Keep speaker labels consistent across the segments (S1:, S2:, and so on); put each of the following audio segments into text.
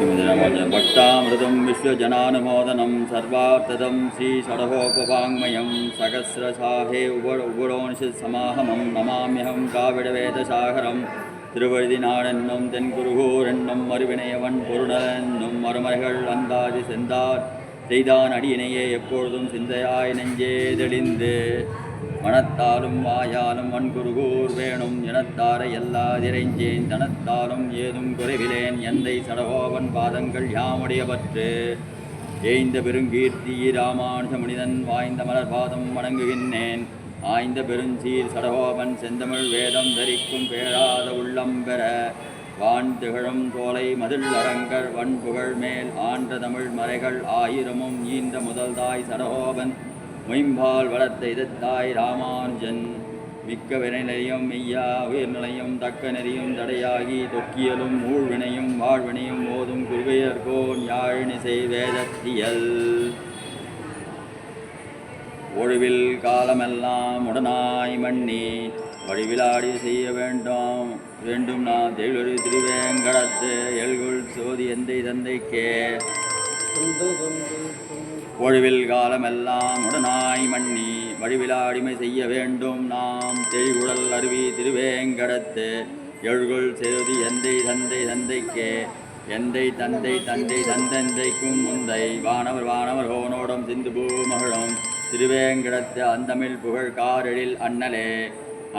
S1: भट्टामृतं विश्वजनानुमोदनं सर्वार्थदं श्रीषडहोपवाङ्मयं सहस्रशाहे उप உபரோனிஷமாகமம் நமாமியகம் காவிடவேதசாகரம் திருவழுதி நாடென்னும் தென்குருகூர் என்னும் மறுவினையவன் பொருணென்னும் மறுமறைகள் அந்தாதி செந்தார் செய்தான் அடியினையே எப்பொழுதும் சிந்தையாய் நெஞ்சே தெளிந்து மனத்தாலும் வாயாலும் வன்குருகூர் வேணும் ஜினத்தாரையெல்லாம் திரைஞ்சேன் தனத்தாலும் ஏதும் குறைவிலேன் எந்தை சடகோவன் பாதங்கள் யாமுடையவற்று. ஏய்ந்த பெருங்கீர்த்தி ராமானுஜ முனிதன் வாய்ந்த மலர் பாதம் வணங்குகின்றேன். ஆய்ந்த பெருஞ்சீர் சடகோபன் செந்தமிழ் வேதம் தரிக்கும் பேராத உள்ளம் பெற. வான் திகழும் தோலை மதில் அரங்கர் வன்புகழ் மேல் ஆன்ற தமிழ் மறைகள் ஆயிரமும் ஈந்த முதல்தாய் சடகோபன் மொயம்பால் வளர்த்த இதத்தாய் ராமானுஜன் மிக்க வினைநிலையும் மெய்யா உயிர்நிலையும் தக்க நெறியும் தடையாகி தொக்கியலும் ஊழ்வினையும் வாழ்வினையும் ஓதும் குருகையர்கோன் யாழினிசை வேதத்தியல். ஒழுவில் காலமெல்லாம் உடனாய் மண்ணி வழிவிலாடி செய்ய வேண்டும் வேண்டும் நான் தெளிவொரு திருவேங்கடத்து எல்குள் சோதி எந்தை தந்தைக்கே. ஒழுவில் காலமெல்லாம் உடனாய் மண்ணி வழிவிலாடிமை செய்ய வேண்டும் நாம் தெய்குழல் அருவி திருவேங்கடத்து. எழுகுள் செய்தி எந்தை தந்தை தந்தைக்கே எந்தை தந்தை தந்தை தந்தந்தைக்கும் முந்தை. வானவர் வானவர் ஹோனோடம் சிந்து பூமகளும் திருவேங்கடத்து அந்தமிழ் புகழ் காரழில் அண்ணலே.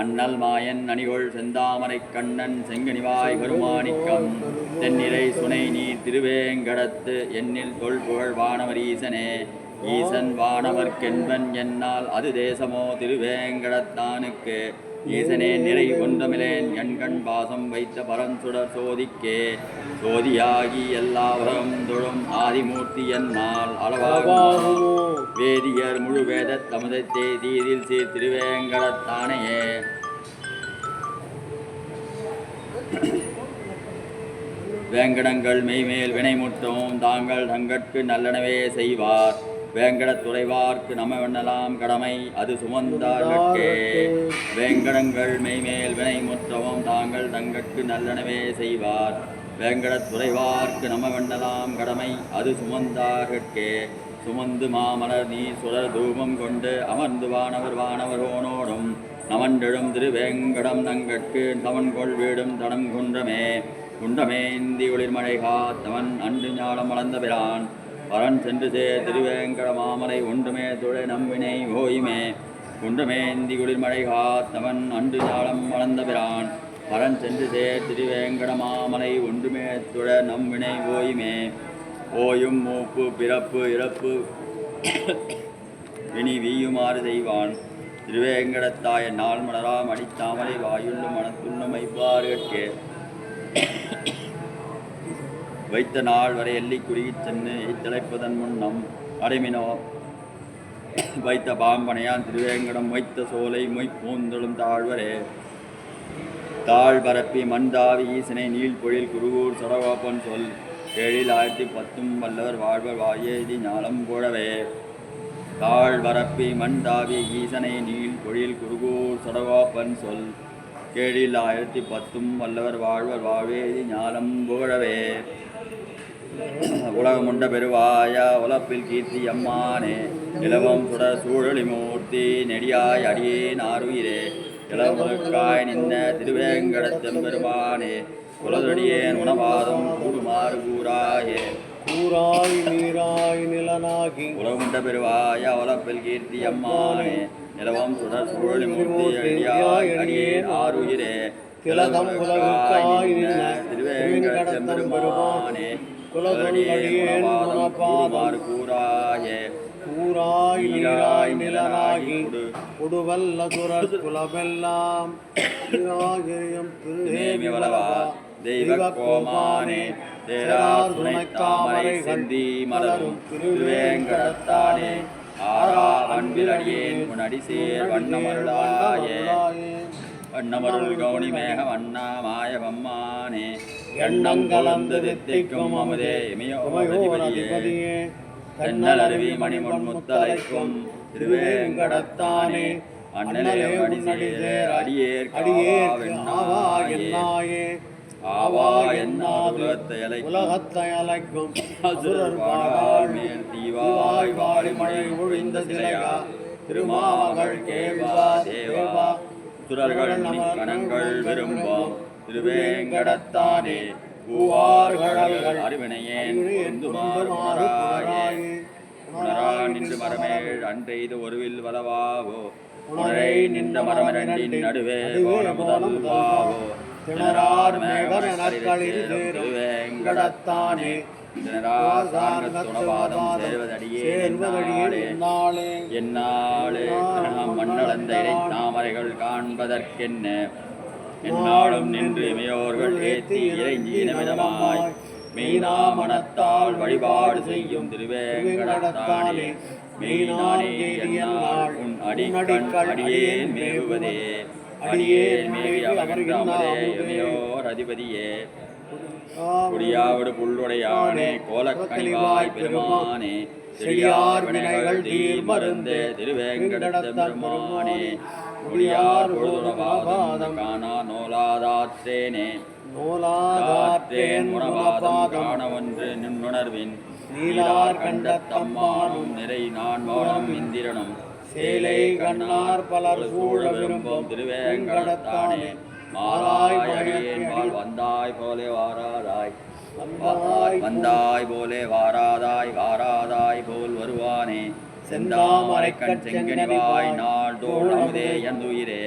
S1: அண்ணல் மாயன் அணிகொள் செந்தாமரை கண்ணன் செங்கனிவாய் கருமாணிக்கம். தென்னிறை சுனை நீர் திருவேங்கடத்து எண்ணில் தொல் புகழ் வானவர் ஈசனே ஈசன் வானவர்க்கென்பன் என்னால் அது தேசமோ திருவேங்கடத்தானுக்கு ஈசனே நிறை ஒன்றமிலேன் எண்கண் பாசம் வைத்த பரஞ்சுடர் சோதிக்கே. சோதியாகி எல்லா உலகம் தொழும் ஆதிமூர்த்தி என்னால் அளவாகும். வேதியர் முழு வேத தமுதத்தே தீதில் சீர் திருவேங்கடத்தானையே வேங்கடங்கள் மெய்மேல் வினைமுற்றவும் தாங்கள் தங்கட்கு நல்லனவே செய்வார். வேங்கடத் துறைவார்க்கு நம வெண்ணலாம் கடமை அது சுமந்தார்கட்கே வேங்கடங்கள் மெய்மேல் வினை முற்றவும் தாங்கள் தங்கட்கு நல்லனவே செய்வார். வேங்கடத் துறைவார்க்கு நம வெண்ணலாம் கடமை அது சுமந்தார்கட்கே சுமந்து மாமலர் நீ சுடர் தூபம் கொண்டு அமர்ந்து வானவர் வானவர் ஓனோடும் நமண்டெழும் திருவேங்கடம் நங்கட்கு தவன் கொள் வீடும் தடம் குன்றமே. குண்டமேந்தி ஒளிர்மழை காத்தவன் அன்று ஞாலம் வளர்ந்த பிரான். பரன் சென்று சே திருவேங்கட மாமலை ஒன்றுமே துழை நம்பினை ஓயுமே. குன்றமேந்தி குளிர்மழை காத்தவன் அன்று ஞாலம் வளர்ந்த பிரான் பரன் சென்று சே திருவேங்கட மாமலை ஒன்றுமே துழ நம்பினை ஓயுமே. ஓயும் மூப்பு பிறப்பு இறப்பு இனி வீயுமாறு செய்வான். திருவேங்கடத்தாய நாள் மலராம் அடித்தாமரை வாயுள்ளும் மனத்துள்ளும் வைப்பார்கட்கே வைத்த நாள் வரை எல்லை குறுகி சென்று இத்திளைப்பதன் முன்னம் அடைமினோ வைத்த பாம்பனையான் திருவேங்கடம் மொய்த்த சோலை மொய்ப்பூந்தொழும் தாழ்வரே. தாழ் பரப்பி மண்தாவி ஈசனை நீள் பொழில் குருகூர் சடகோப்பன் சொல் ஏழில் ஆயிரத்தி பத்தும் வல்லவர் வாழ்வர் வாயேதி ஞாலம் போழவே தாழ் வரப்பி மண்தாவி ஈசனை நீள் பொழில் குருகூர் சடகோப்பன் சொல் கேழில் ஆயிரத்தி பத்தும் வல்லவர் வாழ்வர் வாழ்வேதி ஞானம் புகழவே உலகமுண்ட பெருவாய உலப்பில் கீர்த்தி அம்மானே. இலவம் சுடர் சூழலி மூர்த்தி நெடியாய் அடியேன் ஆறுயிரே. இளமுழுக்காய் நின்ன திருவேங்கடத்தெம்பெருமானே குலதடியேன் உணவாதம் கூடுமாறு கூறாயே.
S2: கூராய் நீராய் நிலனாகி
S1: உலகுண்ட பெருவாய உலப்பில் கீர்த்தி அம்மானே. நிலவம் சுடர் சூழலி மூர்த்தி அடியாய் அடியேன் ஆறுயிரே.
S2: திலகம் உலகுக்காய் நின்ன
S1: திருவேங்கடத்தெம்பெருமானே
S2: குலதொண்டடியேன்
S1: கூடுமாறு கூறாயே
S2: நீராய் நிலனாகி உடுவல்ல சுரர் குலமெல்லாம்.
S1: தெய்வ கோமானே தேரார் துணை தாமரை செந்தி மலரும் திருவேங்கடத்தானே. ஆரா அன்பிலடியேன் உனடி சேர் வண்ணமருளாயே. வண்ணமருள் கௌனி மேக வண்ணா மாயவம்மானே எண்ணங்கலந்து தித்திக்கும் அமுதே. இமயோதிபதியே தென்னல் அருவி மணிமுன் முத்தலைக்கும் திருவேங்கடத்தானே. அண்ணலே மணி சேர். அடியேற்
S2: அடியேற்கு.
S1: வெண்ணாயே
S2: ஆவா என்னாயே.
S1: ஆவா என்னாது உலகத்தை அழைக்கும். அசுரர் பாடாள் மேல் தீவாய் வாழி மழை ஒழிந்த சிலையா திருமாமகள் கேவா தேவா சுரர்கள் கணங்கள் விரும்பும். திருவேங்கடத்தானே பூவார்கள்கள் அறிவினையேன் உணரா. நின்று மரமேழ் அன்றெய்து ஒருவில் வலவாவோ உணரை நின்ற மரமரண்டின் நடுவே முதல்வாவோ திணறார் மேகர் எனக்களில் என்னாளே. மண்ணளந்த இறை தாமரைகள் காண்பதற்கென்ன? என்னாலும் நின்று இமையோர்கள் ஏத்தி இறைஞ்சீனமிதமாய் மெய்னா மனத்தால் வழிபாடு செய்யும் திருவேங்கடத்தானே. மெய்னானே உன் அடிக்கண் அடியேன் மேவுவதே. அமர்கின்றாமதே இமையோர் அதிபதியே. குடியாவிடு புல்லுடையானே கோலக்கனிவாய் பெருமானே. செடியார் வினைகள் தீர் மருந்தே திருவேங்கடத்த பெருமானே. குடியார் பொழுதுணவாதம் காணா நூலாதாற்றேன் உணவாதம்
S2: உணவாதம்.
S1: காண ஒன்று நின்னுணர்வின்.
S2: நீலார் கண்ட தம்மானும்
S1: நிறை நான் மௌனம் இந்திரனும்.
S2: சேலை கண்ணார் பலர் சூழ விரும்பும்
S1: திருவேங்கடத்தானே. மாறாய் வாழ் வந்தாய் போலே வாராதாய்.
S2: வந்தாய்
S1: வந்தாய் போலே வாராதாய் வாராதாய் போல் வருவானே. செந்தாமரை கண் செங்கனிவாய் நாள் தோள் அமுதே எந்துயிரே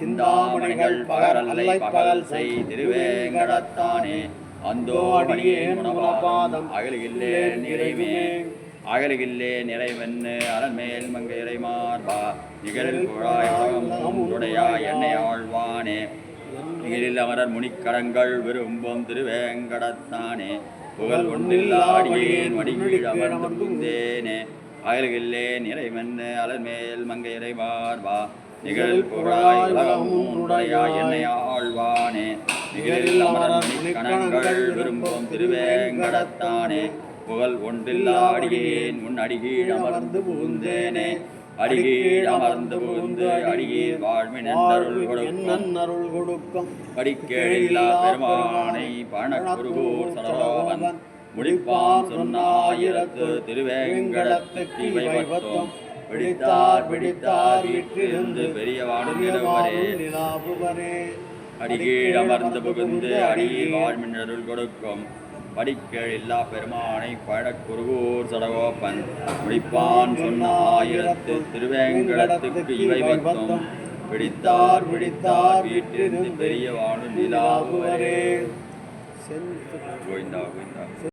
S1: சிந்தாமணிகள் பகரல்லை பகல் செய் திருவேங்கடத்தானே. அந்தோ அடியேன் உணவாதம் அகலுகில்லே நிறைவே அகலுகில்லே நிறைவென்னு அலன்மேல் மங்கையரை மார்பா நிகழில் குழாய் உலகம் உடையா என்னை ஆழ்வானே நிகழில் அமரர் முனிக்கடங்கள் விரும்பும் திருவேங்கடத்தானே. புகழ் ஒன்றில்லாடியேன் வடிகீழ் அமர்ந்து புகுந்தேனே. அயல்கில்லே நிறைமென்னு அலர்மேல் மங்கையரை மார்பா நிகழில் குழாய் உலகம் உடையா என்னை ஆழ்வானே நிகழில் அமரர் முனிக்கணங்கள் விரும்பும் திருவேங்கடத்தானே. புகழ் ஒன்றில்லாடியேன் உன் அடிகீழ் அமர்ந்து புகுந்தேனே. அடிகீழ் அமர்ந்து புகுந்து அடியேன் வாழ்வின் அருள் கொடுக்கும்.
S2: அருள்
S1: படிக்கேழில்லா பெருமானை பணக்குருகூர் சடரோபன் முடிப்பான் சொன்ன ஆயிரத்து திருவேங்கடத்துக்கு இவை பத்தும் பிடித்தார் பிடித்தார் வீற்றிருந்து பெரியவாடும்
S2: நிலாபுவரே
S1: அடிகீழ் அமர்ந்து புகுந்து அடியில் வாழ்மின்னருள் கொடுக்கும். படிக்கேழில்லா பெருமானை பழக்குருகூர் சடகோப்பன் முடிப்பான் சொன்ன ஆயிரத்து திருவேங்கடத்துக்கு இவை பத்தும் பிடித்தார் பிடித்தார் வீட்டிலிருந்து பெரிய வாழும் நிலாவுவரே.
S2: சென்று
S1: கோவிந்தா கோவிந்தா.